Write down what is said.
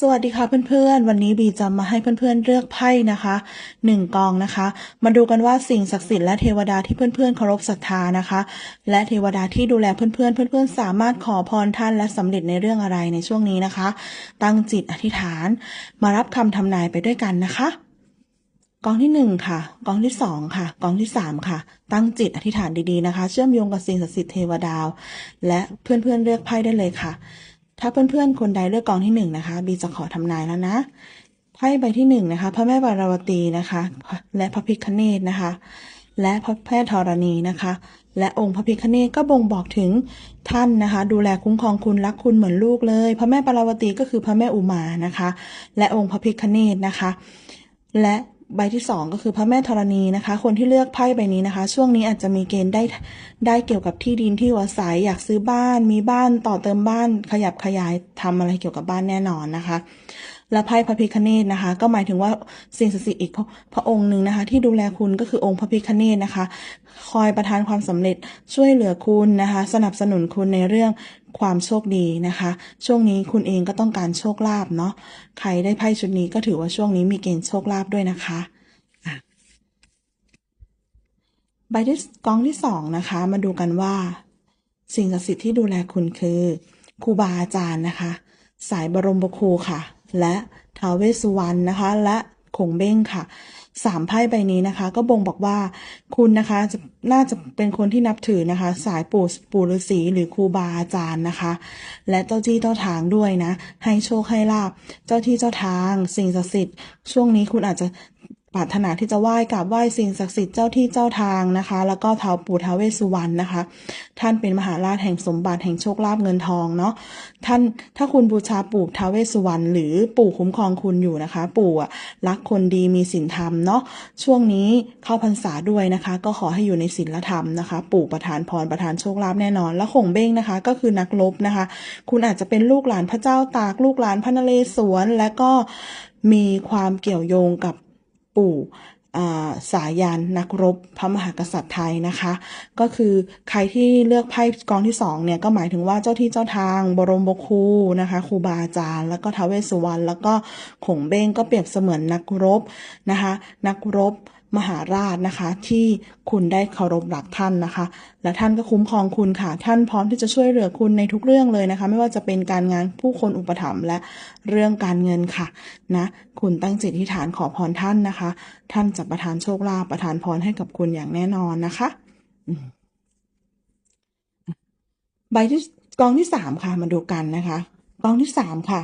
สวัสดีค่ะเพื่อนๆ วันนี้บีจะมาให้เพื่อนๆเลือกไพ่นะคะหนึ่งกองนะคะ มาดูกันว่าสิ่งศักดิ์สิทธิ์และเทวดาที่เพื่อนๆเคารพศรัทธานะคะ และเทวดาที่ดูแลเพื่อนๆ เพื่อนๆ สามารถขอพรท่านและสำเร็จในเรื่องอะไรในช่วงนี้นะคะ ตั้งจิตอธิษฐาน มารับคำทำนายไปด้วยกันนะคะกองที่หนึ่งค่ะ กองที่สองค่ะ กองที่สามค่ะ ตั้งจิตอธิษฐานดีๆนะคะ เชื่อมโยงกับสิ่งศักดิ์สิทธิ์เทวดา และเพื่อนๆเลือกไพ่ได้เลยค่ะ ถ้าเพื่อนๆ คนใดเลือกกองที่หนึ่งนะคะบีจะขอทำนายแล้วนะไพ่ใบที่หนึ่งนะคะพระแม่ปารวตีนะคะ และพระพิฆเนศนะคะ และพระแม่ธรณีนะคะ และองค์พระพิฆเนศก็บ่งบอกถึงท่านนะคะ ดูแลคุ้มครองคุณรักคุณเหมือนลูกเลยพระแม่ปาราวตีก็คือพระแม่อุมานะคะ และองค์พระพิฆเนศนะคะ และ ใบที่สองก็คือพระแม่ธรณีนะคะ คนที่เลือกไพ่ใบนี้นะคะ ช่วงนี้อาจจะมีเกณฑ์ได้ได้เกี่ยวกับที่ดินที่อยู่อาศัยอยากซื้อบ้าน มีบ้านต่อเติมบ้านขยับขยายทำอะไรเกี่ยวกับบ้านแน่นอนนะคะ และไพ่พระพิฆเนศนะคะ ก็หมายถึงว่าสิ่งศักดิ์สิทธิ์อีกพระองค์หนึ่งนะคะ ที่ดูแลคุณก็คือองค์พระพิฆเนศนะคะ คอยประทานความสำเร็จช่วยเหลือคุณนะคะ สนับสนุนคุณในเรื่องความโชคดีนะคะ ช่วงนี้คุณเองก็ต้องการโชคลาภเนาะใครได้ไพ่ชุดนี้ก็ถือว่าช่วงนี้มีเกณฑ์โชคลาภด้วยนะคะใบที่กองที่สองนะคะ มาดูกันว่า สิ่งศักดิ์สิทธิ์ที่ดูแลคุณคือครูบาอาจารย์นะคะ สายบรมบครูค่ะ และท้าวเวสสุวรรณนะคะ และคงเบ้งค่ะสามไพ่ใบนี้นะคะ ก็บ่งบอกว่าคุณนะคะจะน่าจะเป็นคนที่นับถือนะคะ สายปู่ปู่ฤาษีหรือครูบาอาจารย์นะคะ และเจ้าที่เจ้าทางด้วยนะ ให้โชคให้ลาบเจ้าที่เจ้าทาง สิ่งศักดิ์สิทธิ์ช่วงนี้คุณอาจจะ ปรารถนาที่จะไหว้กราบไหว้สิ่งศักดิ์สิทธิ์เจ้าที่เจ้าทางนะคะ แล้วก็ท้าวปู่ท้าวเวสสุวรรณนะคะ ท่านเป็นมหาราชแห่งสมบัติแห่งโชคลาภเงินทองเนาะท่านถ้าคุณบูชาปู่ท้าวเวสสุวรรณหรือปู่คุ้มครองคุณอยู่นะคะ ปู่อะรักคนดีมีศีลธรรมเนาะช่วงนี้เข้าพรรษาด้วยนะคะ ก็ขอให้อยู่ในศีลธรรมนะคะ ปู่ประทานพรประทานโชคลาภแน่นอน แล้วขงเบ้งนะคะ ก็คือนักรบนะคะ คุณอาจจะเป็นลูกหลานพระเจ้าตากลูกหลานพระนเรศวรและก็มีความเกี่ยวโยงกับ ปู่สายันนักรบพระมหากษัตริย์ไทยนะคะ ก็คือใครที่เลือกไพ่กองที่สองเนี่ยก็หมายถึงว่าเจ้าที่เจ้าทางบรมบครูนะคะครูบาอาจารย์ แล้วก็ท้าวเวสสุวรรณแล้วก็ขงเบ้งก็เปรียบเสมือนนักรบนะคะ นักรบ มหาราชนะคะ ที่คุณได้เคารพรักท่านนะคะ และท่านก็คุ้มครองคุณค่ะ ท่านพร้อมที่จะช่วยเหลือคุณในทุกเรื่องเลยนะคะ ไม่ว่าจะเป็นการงานผู้คนอุปถัมภ์และเรื่องการเงินค่ะนะคุณตั้งจิตอธิฐานขอพรท่านนะคะ ท่านจะประทานโชคลาภประทานพรให้กับคุณอย่างแน่นอนนะคะใบที่กองที่สามค่ะมาดูกันนะคะกองที่สามค่ะ